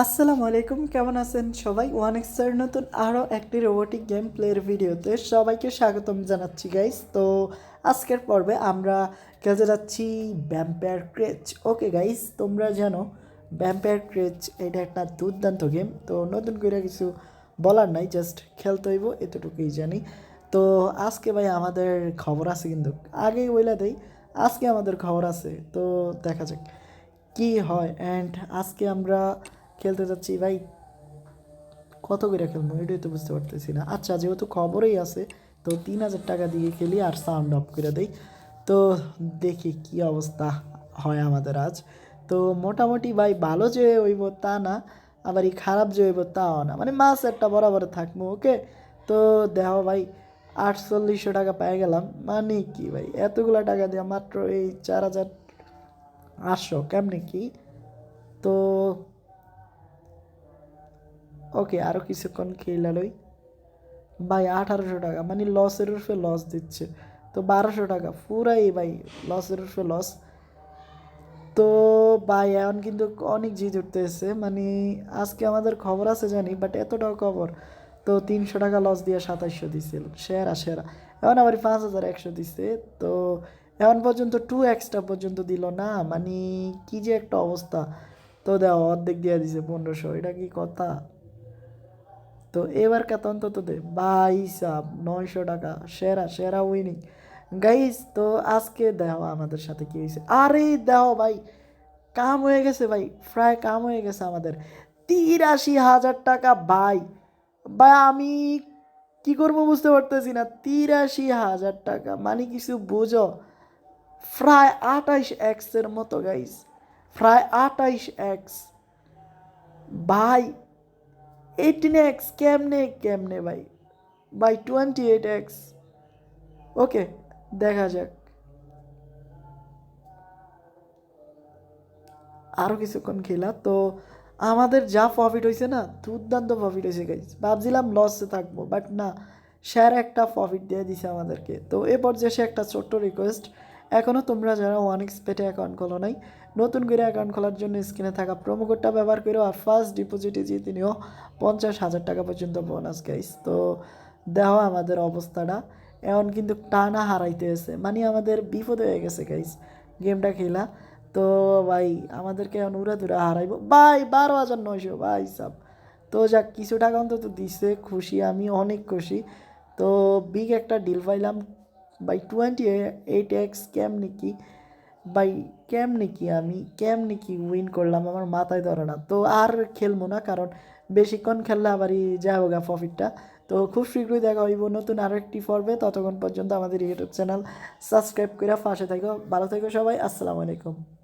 আসসালামু আলাইকুম, কেমন আছেন সবাই? ওয়ান এক্সের নতুন আরও একটি রোবোটিক গেম প্লের ভিডিওতে সবাইকে স্বাগতম জানাচ্ছি গাইস তো আজকের পর্বে আমরা খেলতে যাচ্ছি ব্যাম্পায়ার ক্রেচ ওকে গাইস তোমরা জানো ব্যাম্পায়ার ক্রেচ এটা একটা দুর্দান্ত গেম তো নতুন করে কিছু বলার নাই জাস্ট খেলতে হইব, এতটুকুই জানি। তো আজকে ভাই আমাদের খবর আছে কিন্তু, আগেই বইলা দেই, আজকে আমাদের খবর আছে। তো দেখা যাক কি হয়। অ্যান্ড আজকে আমরা খেলতে যাচ্ছি, ভাই। কত করে খেলব? এটাই তো বুঝতে পারতেছি না। আচ্ছা যেহেতু খবরেই আছে, তো তিন হাজার টাকা দিয়ে খেলি আর সাউন্ড অফ করে দেই। তো দেখি কি অবস্থা হয় আমাদের আজ। তো মোটামুটি, ভাই, ভালো যে হইব তা না আবার এই খারাপ যে হইব তাও না। মানে মাছ একটা বরাবর থাকব, ওকে? তো দেখো, ভাই, আটচল্লিশশো টাকা পেয়ে গেলাম। মানে কি, ভাই? এতগুলো টাকা দিয়ে মাত্র এই চার হাজার আটশো, কেমনে কি? তো ওকে আরও কিছুক্ষণ খেলালই ভাই, আঠারোশো টাকা। মানে লসের রূপে লস দিচ্ছে। তো বারোশো টাকা। পুরাই ভাই লসের রূপে লস তো ভাই, এখন কিন্তু অনেক জিত উঠতেছে। মানে আজকে আমাদের খবর আছে জানি বাট এতটাও খবর। তো তিনশো টাকা লস দিয়ে সাতাইশশো দিছিল সেরা সেরা। এখন আবার পাঁচ হাজার একশো দিছে। তো এখন পর্যন্ত টু এক্সট্রা পর্যন্ত দিল না। মানে কি যে একটা অবস্থা। তো দেওয়া অর্ধেক দিয়ে দিছে পনেরোশো। এটা কি কথা? তো এবার কত অন্তত দে বাইসাব নয়শো টাকা, সেরা সেরা উইনিং গাইস তো আজকে দেহ আমাদের সাথে কী হয়েছে? আরে দেহ ভাই, কাম হয়ে গেছে ভাই, প্রায় কাম হয়ে গেছে আমাদের। তিরাশি হাজার টাকা ভাই। ভাই, আমি কি করব বুঝতে পারতেছি না। তিরাশি হাজার টাকা মানে কিছু বুঝো? প্রায় আঠাইশ এক্সের মতো গাইস প্রায় আঠাইশ এক্স ভাই এইটিন এক্স কেমনে কেমনে ভাই? By twenty eight X okay দেখা যাক। আরও কিছুক্ষণ খেলা, তো আমাদের যা প্রফিট হয়েছে না, দুর্দান্ত প্রফিট হয়েছে গাইজ ভাবছিলাম লসে থাকব বাট না স্যার একটা প্রফিট দিয়ে দিছে আমাদেরকে। তো এ পর্যায়ে সে একটা ছোট্ট রিকোয়েস্ট এখনও তোমরা যারা ওয়ান এক্স পেটে অ্যাকাউন্ট খোলো নাই, নতুন করে অ্যাকাউন্ট খোলার জন্য স্ক্রিনে থাকা প্রোমো কোডটা ব্যবহার করো আর ফার্স্ট ডিপোজিটে জিতে নিও পঞ্চাশ হাজার টাকা পর্যন্ত বোনাস গাইস তো দেখো আমাদের অবস্থাটা। এখন কিন্তু টানা হারাইতে আছে। মানে আমাদের বিপদ হয়ে গেছে গাইস গেমটা খেলা। তো ভাই, আমাদেরকে এখন উড়া দুরা হারাইবো। ভাই, বারো হাজার নয়শো, ভাই সাব। তো যাক, কিছু টাকা অন্তত দিছে, খুশি, আমি অনেক খুশি। তো বিগ একটা ডিল পাইলাম। বাই টোয়েন্টি এইট এক্স ক্যাম কি বাই কেমনি কি আমি কেমনি কি উইন করলাম আমার মাথায় ধরে না তো আর খেলব না কারণ বেশিক্ষণ খেললে আবারই যা হোক প্রফিটটা তো খুব শীঘ্রই দেখা হইব নতুন আরও একটি পর্বে ততক্ষণ পর্যন্ত আমাদের ইউটিউব চ্যানেল সাবস্ক্রাইব করে পাশে থাকো ভালো থেকো সবাই, আসসালামু আলাইকুম।